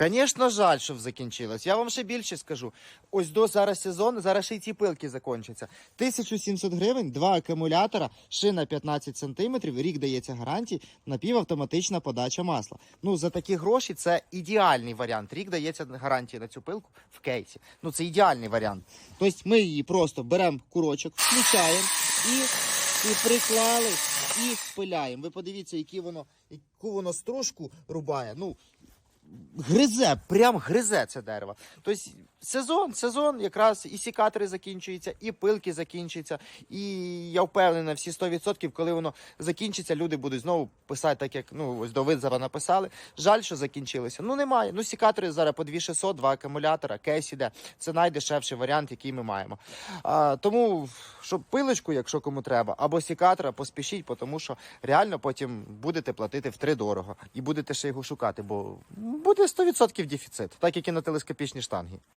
Звісно, жаль, що закінчилось. Я вам ще більше скажу. Ось до зараз сезон, зараз ще й ці пилки закінчаться. 1700 гривень, два акумулятора, шина 15 сантиметрів, рік дається гарантії, напівавтоматична подача масла. Ну, за такі гроші це ідеальний варіант. Рік дається гарантія на цю пилку в кейсі. Ну, це ідеальний варіант. Тобто ми її просто беремо курочок, включаємо і, і приклали, і спиляємо. Ви подивіться, які воно, яку воно стружку рубає. Ну, гризе, прям гризе це дерево. Тобто сезон, сезон, якраз і сікатори закінчуються, і пилки закінчуються. І я впевнений всі 100%, коли воно закінчиться, люди будуть знову писати, так як ну ось до Видзара написали. Жаль, що закінчилося. Ну немає. Ну сікатори зараз по 2600, два акумулятора, кейс іде. Це найдешевший варіант, який ми маємо. А, тому щоб пилочку, якщо кому треба, або сікатора, поспішіть, тому що реально потім будете платити втри дорого і будете ще його шукати, бо буде 100% дефіцит, так як і на телескопічні штанги.